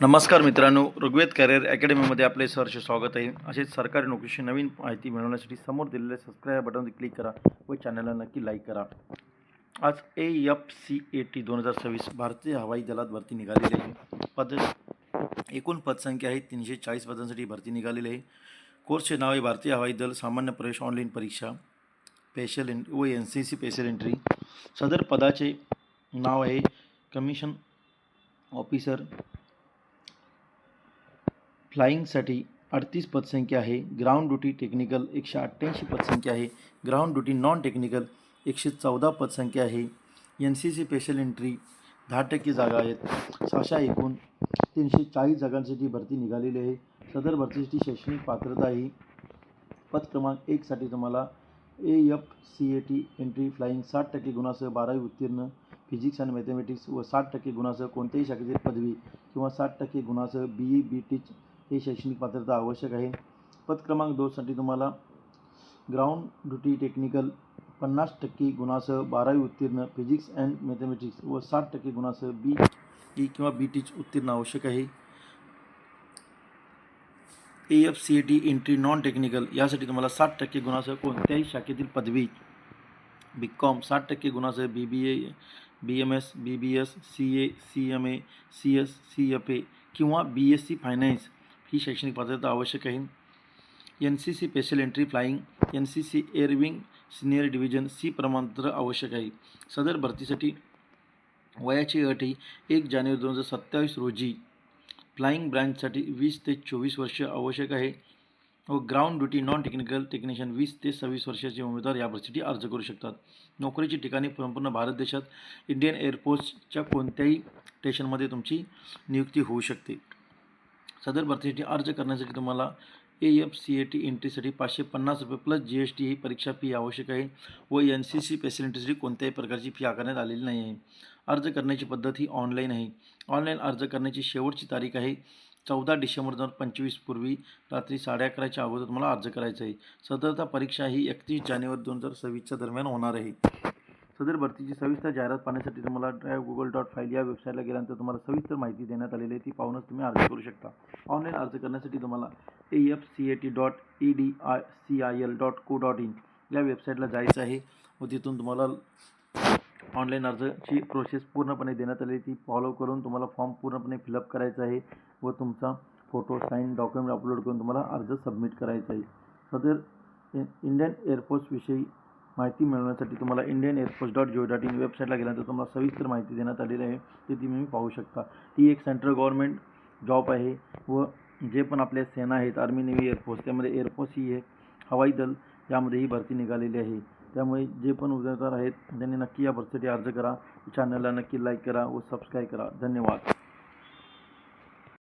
नमस्कार मित्रांनो ऋग्वेद कॅरियर अकॅडमीमध्ये आपले सहर्ष स्वागत आहे. असेच सरकारी नोकरीची नवीन माहिती मिळवण्यासाठी समोर दिलेल्या सबस्क्राईब बटनवर क्लिक करा व चॅनलला नक्की लाईक करा. आज A F C A T दोन हजार सव्वीस भारतीय हवाई दलात भरती निघालेली आहे. पद एकूण पदसंख्या आहे तीनशे चाळीस पदांसाठी भरती निघालेली आहे. कोर्सचे नाव आहे भारतीय हवाई दल सामान्य प्रवेश ऑनलाईन परीक्षा स्पेशल एंट व N C C special entry सदर पदाचे नाव आहे कमिशन ऑफिसर फ्लाईंगसाठी अडतीस पदसंख्या आहे. ग्राउंड ड्युटी टेक्निकल एकशे अठ्ठ्याऐंशी पदसंख्या आहे. ग्राउंड ड्युटी नॉन टेक्निकल एकशे चौदा पदसंख्या आहे. N C C special entry दहा टक्के जागा आहेत. सहाशा एकूण तीनशे चाळीस जागांसाठी भरती निघालेली आहे. सदर भरतीसाठी शैक्षणिक पात्रता ही पद क्रमांक एकसाठी तुम्हाला A F C A T entry flying साठ टक्के गुणासह बारावी उत्तीर्ण फिजिक्स आणि मॅथमॅटिक्स व साठ टक्के गुणासह कोणत्याही शाखेतील पदवी किंवा साठ टक्के गुणासह बी ई बी टीच हे शैक्षणिक पात्रता आवश्यक आहे. पद क्रमांक दोनसाठी तुम्हाला ग्राउंड ड्युटी टेक्निकल पन्नास टक्के गुणासह बारावी उत्तीर्ण फिजिक्स अँड मॅथमॅटिक्स व साठ टक्के गुणासह बी ई e किंवा बी टीच उत्तीर्ण आवश्यक आहे. A F C A T entry non technical यासाठी तुम्हाला साठ टक्के गुणासह कोणत्याही शाखेतील पदवी. बी कॉम साठ टक्के गुणासह B B A B M S B B S C A C M A C S C F A किंवा बी एस सी फायनान्स ही शैक्षणिक पात्रता आवश्यक आहे. N C C special entry flying N C C air wing senior division C प्रमाणपत्र आवश्यक आहे. सदर भरतीसाठी वयाची अटी एक जानेवारी दोन हजार सत्तावीस रोजी फ्लाईंग ब्रँचसाठी वीस ते चोवीस वर्ष आवश्यक आहे. व ground duty non technical technician वीस ते सव्वीस वर्षाचे उमेदवार या अर्ज करू शकतात. नोकरीची ठिकाणी संपूर्ण भारत देशात इंडियन एअरफोर्सच्या कोणत्याही स्टेशनमध्ये तुमची नियुक्ती होऊ शकते. सदर भरतीसाठी अर्ज करण्यासाठी तुम्हाला A F C A T एंट्रीसाठी पाचशे पन्नास रुपये प्लस जी एस टी ही परीक्षा फी आवश्यक आहे व एन सी सी फॅसिलिटीसाठी कोणत्याही प्रकारची फी आकारण्यात आलेली नाही आहे. अर्ज करण्याची पद्धत ही ऑनलाईन आहे. ऑनलाईन अर्ज करण्याची शेवटची तारीख आहे चौदा डिसेंबर दोन हजार पंचवीस पूर्वी रात्री साडे अकराच्या अगोदर तुम्हाला अर्ज करायचा आहे. सदरता परीक्षा ही एकतीस जानेवारी दोन हजार सव्वीसच्या दरम्यान होणार आहे. सदर भरतीची सविस्तर जाहिरात पाहण्यासाठी तुम्हाला ड्राईव्ह गुगल डॉट फाईल या वेबसाईटला गेल्यानंतर तुम्हाला सविस्तर माहिती देण्यात आलेली आहे. ती पाहूनच तुम्ही अर्ज करू शकता. ऑनलाईन अर्ज करण्यासाठी तुम्हाला A F C A T dot E D I C I L dot co dot in या वेबसाईटला जायचं आहे. व तिथून तुम्हाला ऑनलाईन अर्जाची प्रोसेस पूर्णपणे देण्यात आली ती फॉलो करून तुम्हाला फॉर्म पूर्णपणे फिलअप करायचा आहे. व तुमचा फोटो साईन डॉक्युमेंट अपलोड करून तुम्हाला अर्ज सबमिट करायचा आहे. सदर इंडियन एअरफोर्सविषयी माहिती मिळवण्यासाठी तुम्हाला Indian air force dot gov dot in वेबसाईटला गेल्यानंतर तुम्हाला सविस्तर माहिती देण्यात आलेली आहे. ते तुम्ही पाहू शकता. ती एक सेंट्रल गव्हर्नमेंट जॉब आहे व जे पण आपल्या सेना आहेत आर्मी नेव्ही एअरफोर्स त्यामध्ये एअरफोर्स ही आहे. हवाई दल यामध्ये ही भरती निघालेली आहे. त्यामुळे जे पण उमेदवार आहेत त्यांनी नक्की या भरतीसाठी अर्ज करा. चॅनलला नक्की लाईक करा व सबस्क्राईब करा. धन्यवाद.